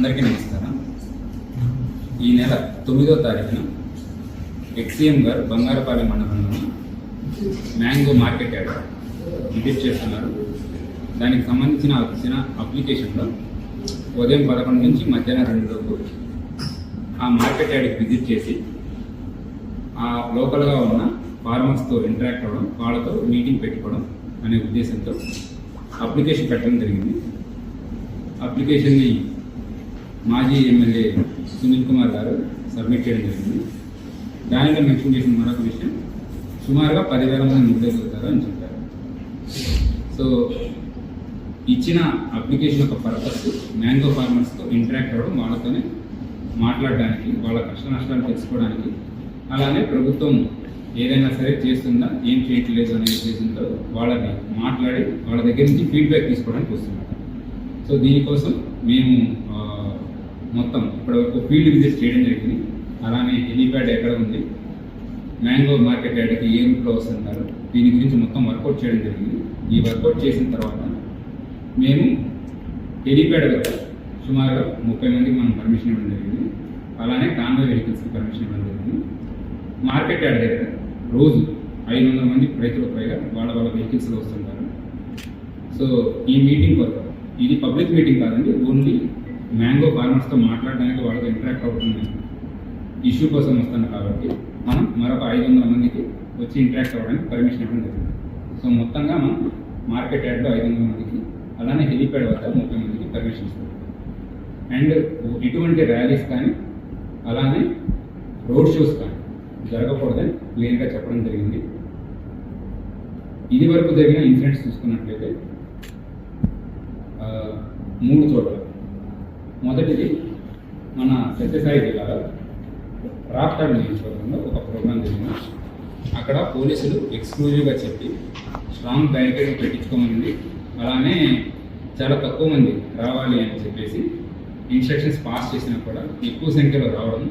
అందరికీ నమస్కారం. ఈ నెల తొమ్మిదో తారీఖున ఎక్సీఎం గారు బంగారపాలెం మండలంలోని మ్యాంగో మార్కెట్ యార్డ్ విజిట్ చేస్తున్నారు. దానికి సంబంధించిన వచ్చిన అప్లికేషన్లో ఉదయం పదకొండు నుంచి మధ్యాహ్నం రెండు లోపు ఆ మార్కెట్ యార్డ్కి విజిట్ చేసి ఆ లోకల్గా ఉన్న ఫార్మర్స్తో ఇంటరాక్ట్ అవ్వడం వాళ్ళతో మీటింగ్ పెట్టుకోవడం అనే ఉద్దేశంతో అప్లికేషన్ పెట్టడం జరిగింది. అప్లికేషన్ని మాజీ ఎమ్మెల్యే సునీల్ కుమార్ గారు సబ్మిట్ చేయడం జరిగింది. దానిలో మెన్షన్ చేసిన మరొక విషయం సుమారుగా పదివేల మంది నిర్దేశిస్తారు అని చెప్పారు. సో ఇచ్చిన అప్లికేషన్ యొక్క పర్పస్ మ్యాంగో ఫార్మర్స్తో ఇంటరాక్ట్ అవ్వడం వాళ్ళతోనే మాట్లాడడానికి వాళ్ళ కష్ట నష్టాలు తెలుసుకోవడానికి అలానే ప్రభుత్వం ఏదైనా సరే చేస్తుందా ఏం చేయట్లేదు అనే ఉద్దేశంతో వాళ్ళని మాట్లాడి వాళ్ళ దగ్గర నుంచి ఫీడ్బ్యాక్ తీసుకోవడానికి వస్తున్నారు. సో దీనికోసం మేము మొత్తం ఇప్పటివరకు ఫీల్డ్ విజిట్ చేయడం జరిగింది. అలానే హెలీప్యాడ్ ఎక్కడ ఉంది? మ్యాంగో మార్కెట్ యార్డ్కి ఏ రూట్లో వస్తుంటారు దీని గురించి మొత్తం వర్కౌట్ చేయడం జరిగింది. ఈ వర్కౌట్ చేసిన తర్వాత మేము హెలీప్యాడ్ వరకు సుమారుగా ముప్పై మందికి మనం పర్మిషన్ ఇవ్వడం జరిగింది. అలానే కాన్వే వెహికల్స్కి పర్మిషన్ ఇవ్వడం జరిగింది. మార్కెట్ యార్డ్ దగ్గర రోజు ఐదు వందల మంది రైతులకు పైగా వాళ్ళ వాళ్ళ వెహికల్స్లో వస్తుంటారు. సో ఈ మీటింగ్ వరకు ఇది పబ్లిక్ మీటింగ్ కాదండి ఓన్లీ మ్యాంగో ఫార్మర్స్తో మాట్లాడడానికి వాళ్ళతో ఇంటరాక్ట్ అవుతుంది. ఇష్యూ కోసం వస్తాను కాబట్టి మనం మరొక ఐదు వందల మందికి వచ్చి ఇంటరాక్ట్ అవ్వడానికి పర్మిషన్ ఇవ్వడం జరిగింది. సో మొత్తంగా మనం మార్కెట్ యార్డ్లో ఐదు వందల మందికి అలానే హెలిప్యాడ్ వద్ద ముప్పై మందికి పర్మిషన్ ఇస్తాం. అండ్ ఇటువంటి ర్యాలీస్ కానీ అలానే రోడ్ షోస్ కానీ జరగకూడదని క్లియర్గా చెప్పడం జరిగింది. ఇది వరకు జరిగిన ఇన్సిడెంట్స్ చూసుకున్నట్లయితే మూడు చోట్ల మొదటిది మన సత్యసాయి జిల్లాలో రాప్తాడ్ నియోజకవర్గంలో ఒక ప్రోగ్రాం జరిగింది. అక్కడ పోలీసులు ఎక్స్క్లూజివ్గా చెప్పి స్ట్రాంగ్ బ్యారికేడ్ పెట్టించుకోమని అలానే చాలా తక్కువ మంది రావాలి అని చెప్పేసి ఇన్స్ట్రక్షన్స్ పాస్ చేసినా కూడా ఎక్కువ సంఖ్యలో రావడం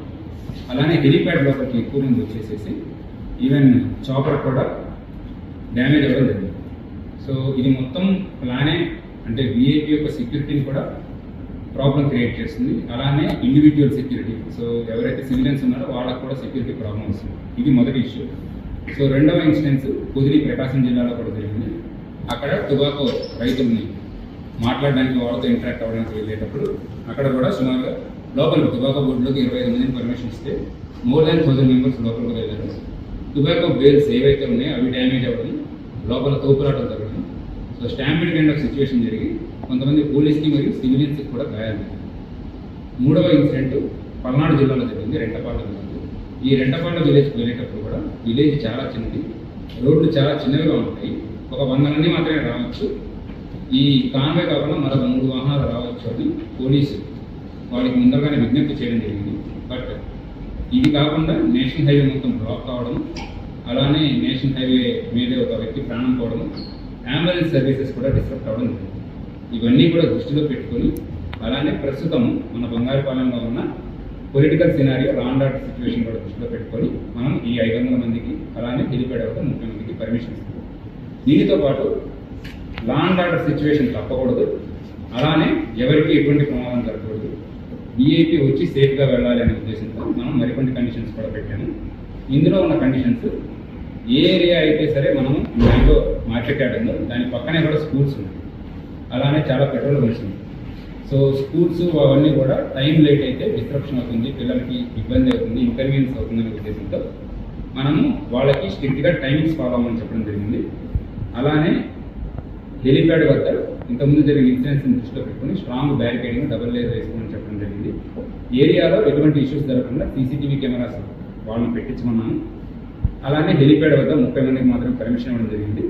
అలానే హెలిప్యాడ్ లోపలికి ఎక్కువ మంది వచ్చేసేసి ఈవెన్ చాపర్ కూడా డ్యామేజ్ అవ్వడం జరిగింది. సో ఇది మొత్తం ప్లానే అంటే విఐపి యొక్క సెక్యూరిటీని కూడా ప్రాబ్లం క్రియేట్ చేస్తుంది. అలానే ఇండివిజువల్ సెక్యూరిటీ సో ఎవరైతే సివిలియన్స్ ఉన్నారో వాళ్ళకు కూడా సెక్యూరిటీ ప్రాబ్లం వస్తుంది. ఇది మొదటి ఇష్యూ సో రెండవ ఇన్సిడెన్స్ కుదిరి ప్రకాశం జిల్లాలో కూడా జరిగింది. అక్కడ టుబాకో రైతుల్ని మాట్లాడడానికి వాళ్ళతో ఇంటరాక్ట్ అవ్వడానికి వెళ్ళేటప్పుడు అక్కడ కూడా సుమారుగా లోపల టుబాకో బోర్డులోకి ఇరవై ఐదు మందిని పర్మిషన్ ఇస్తే మోర్ దాన్ థౌసండ్ మెంబర్స్ లోపలికి వెళ్ళారు. టుబాకో బేల్స్ ఏవైతే ఉన్నాయో అవి డ్యామేజ్ అవ్వడం లోపల తోపులాటం జరగడం. So stampede kind of situation జరిగి కొంతమంది పోలీస్కి మరియు సివిలియన్స్కి కూడా గాయాలు. మూడవ ఇన్సిడెంట్ పల్నాడు జిల్లాలో జరిగింది రెంటపాళ్ళ విలేజ్. ఈ రెంటపాళ్ళ విలేజ్కి వెళ్ళేటప్పుడు కూడా విలేజ్ చాలా చిన్నది. రోడ్లు చాలా చిన్నవిగా ఉంటాయి. ఒక వంద మంది మాత్రమే రావచ్చు. ఈ కాన్వే కాకుండా మరొక మూడు వాహనాలు రావచ్చు అని పోలీసు వాళ్ళకి ముందరగానే విజ్ఞప్తి చేయడం జరిగింది. బట్ ఇది కాకుండా నేషనల్ హైవే మొత్తం బ్లాక్ కావడం అలానే నేషనల్ హైవే మీదే ఒక వ్యక్తి ప్రాణం పోవడం అంబులెన్స్ సర్వీసెస్ కూడా డిస్టర్బ్ అవ్వడం జరిగింది. ఇవన్నీ కూడా దృష్టిలో పెట్టుకొని అలానే ప్రస్తుతం మన బంగారుపాలెంలో ఉన్న political scenario law and order situation కూడా దృష్టిలో పెట్టుకొని మనం ఈ ఐదు వందల మందికి అలానే హెలిప్యాడ్ వద్ద ముప్పై మందికి పర్మిషన్ ఇస్తాం. దీనితో పాటు లాండ్ ఆర్డర్ సిచ్యువేషన్ తప్పకూడదు. అలానే ఎవరికి ఎటువంటి ప్రమాదం జరగకూడదు. విఐపి వచ్చి సేఫ్గా వెళ్ళాలి అనే ఉద్దేశంతో మనం మరికొన్ని కండిషన్స్ కూడా పెట్టాము. ఇందులో ఉన్న కండిషన్స్ ఏ ఏరియా అయితే సరే మనము దాంట్లో మార్కెట్ యార్డ్ ఉందో దాని పక్కనే కూడా స్కూల్స్ ఉన్నాయి. అలానే చాలా పెట్రోల్ బంక్స్ సో స్కూల్స్ అవన్నీ కూడా టైం లేట్ అయితే డిస్ట్రప్షన్ అవుతుంది పిల్లలకి ఇబ్బంది అవుతుంది ఇన్కన్వీనియన్స్ అవుతుంది అనే ఉద్దేశంతో మనము వాళ్ళకి స్ట్రిక్ట్గా టైమింగ్స్ ఫాలో అవ్వమని చెప్పడం జరిగింది. అలానే హెలిప్యాడ్ వద్ద ఇంతకుముందు జరిగిన ఇన్సిడెంట్స్ని దృష్టిలో పెట్టుకుని స్ట్రాంగ్ బ్యారికేడింగ్ డబుల్ లేయర్ వేసుకోమని చెప్పడం జరిగింది. ఏరియాలో ఎటువంటి ఇష్యూస్ జరగకుండా సీసీటీవీ కెమెరాస్ వాళ్ళని పెట్టించమన్నాము అలానే హెలిప్యాడ్ వద్ద ముప్పై మందికి మాత్రం పర్మిషన్ ఇవ్వడం జరిగింది.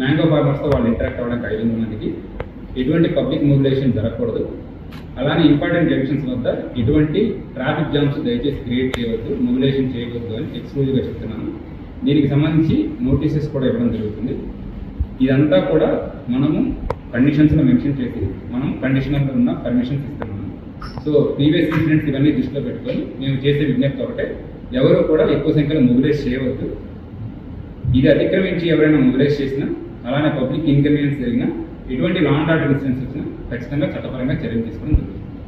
మ్యాంగో ఫార్మర్స్తో వాళ్ళు ఇంటరాక్ట్ అవ్వడానికి ఐదు మనకి ఎటువంటి పబ్లిక్ మొబిలైజేషన్ జరగకూడదు. అలానే ఇంపార్టెంట్ జంక్షన్స్ వద్ద ఎటువంటి ట్రాఫిక్ జామ్స్ దయచేసి క్రియేట్ చేయవద్దు మొబిలైజేషన్ చేయవద్దు అని ఎక్స్క్లూజివ్గా చెప్తున్నాను. దీనికి సంబంధించి నోటీసెస్ కూడా ఇవ్వడం జరుగుతుంది. ఇదంతా కూడా మనము కండిషన్స్లో మెన్షన్ చేసి మనం కండిషనల్ ఉన్న పర్మిషన్స్ ఇస్తున్నాము. సో ప్రీవియస్ ఇన్సిడెంట్స్ ఇవన్నీ దృష్టిలో పెట్టుకొని మేము చేసే విజ్ఞప్తి ఒకటే ఎవరు కూడా ఎక్కువ సంఖ్యలో మొబిలైజ్ చేయవద్దు. ఇది అతిక్రమించి ఎవరైనా మొబిలైజ్ చేసినా అలానే పబ్లిక్ ఇన్కన్వీనియన్స్ జరిగిన ఎటువంటి లాండ్ ఆర్డర్ ఇన్సిడెంట్స్ వచ్చినా ఖచ్చితంగా చట్టపరంగా చర్యలు తీసుకోవడం జరుగుతుంది.